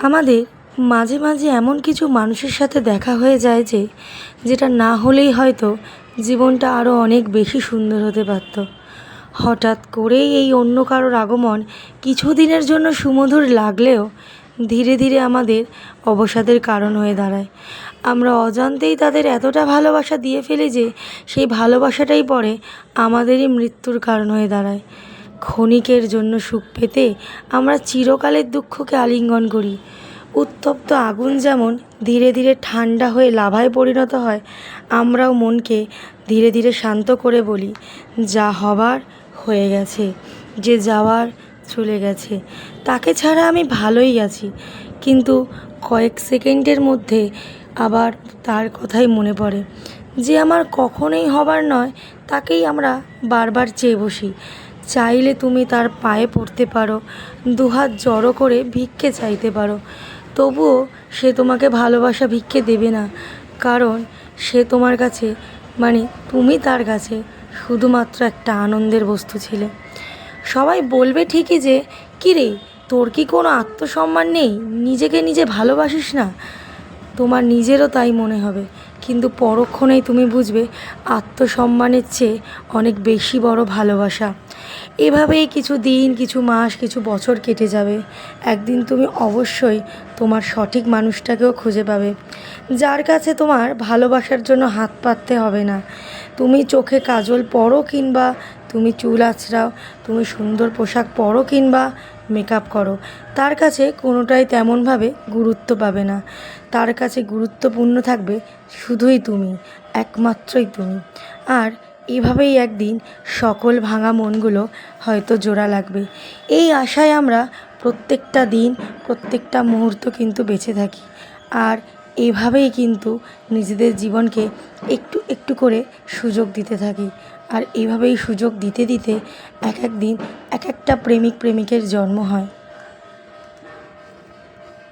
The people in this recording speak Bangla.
আমাদের মাঝে মাঝে এমন কিছু মানুষের সাথে দেখা হয়ে যায় যে, যেটা না হলেই হয়তো জীবনটা আরও অনেক বেশি সুন্দর হতে পারত। হঠাৎ করেই এই অন্য কারোর আগমন কিছু দিনের জন্য সুমধুর লাগলেও ধীরে ধীরে আমাদের অবসাদের কারণ হয়ে দাঁড়ায়। আমরা অজান্তেই তাদের এতটা ভালোবাসা দিয়ে ফেলি যে, সেই ভালোবাসাটাই পরে আমাদেরই মৃত্যুর কারণ হয়ে দাঁড়ায়। ক্ষণিকের জন্য সুখ পেতে আমরা চিরকালের দুঃখকে আলিঙ্গন করি। উত্তপ্ত আগুন যেমন ধীরে ধীরে ঠান্ডা হয়ে লাভায় পরিণত হয়, আমরাও মনকে ধীরে ধীরে শান্ত করে বলি, যা হবার হয়ে গেছে, যে যাওয়ার চলে গেছে, তাকে ছাড়া আমি ভালোই আছি। কিন্তু কয়েক সেকেন্ডের মধ্যে আবার তার কথাই মনে পড়ে, যে আমার কখনোই হবার নয়, তাকেই আমরা বারবার চেয়ে বসি। চাইলে তুমি তার পায়ে পড়তে পারো, দুহাত জড়ো করে ভিক্ষে চাইতে পারো। তবুও সে তোমাকে ভালোবাসা ভিক্ষে দেবে না, কারণ সে তোমার কাছে মানে তুমি তার কাছে শুধুমাত্র একটা আনন্দের বস্তু ছিলে। সবাই বলবে ঠিকই যে কী রে তোর কি কোনো আত্মসম্মান নেই? নিজেকে নিজে ভালোবাসিস না? তোমার নিজেরও তাই মনে হবে, কিন্তু পরক্ষণেই তুমি বুঝবে, আত্মসম্মানের চেয়ে অনেক বেশি বড় ভালোবাসা। এভাবেই কিছু দিন, কিছু মাস, কিছু বছর কেটে যাবে। একদিন তুমি অবশ্যই তোমার সঠিক মানুষটাকেও খুঁজে পাবে। যার কাছে তোমার ভালোবাসার জন্য হাত পাততে হবে না। তুমি চোখে কাজল পরো কিংবা তুমি চুল আছড়াও, তুমি সুন্দর পোশাক পরো কিংবা মেকআপ করো। তার কাছে কোনোটাই তেমনভাবে গুরুত্ব পাবে না। তার কাছে গুরুত্বপূর্ণ থাকবে শুধুই তুমি, একমাত্রই তুমি। আর এভাবেই একদিন সকল ভাঙা মনগুলো হয়তো জোড়া লাগবে। এই আশায় আমরা প্রত্যেকটা দিন, প্রত্যেকটা মুহূর্ত কিন্তু বেঁচে থাকি। আর এভাবেই কিন্তু নিজেদের জীবনকে একটু একটু করে সুযোগ দিতে থাকি। আর এভাবেই সুযোগ দিতে দিতে এক এক দিন এক একটা প্রেমিক প্রেমিকের জন্ম হয়।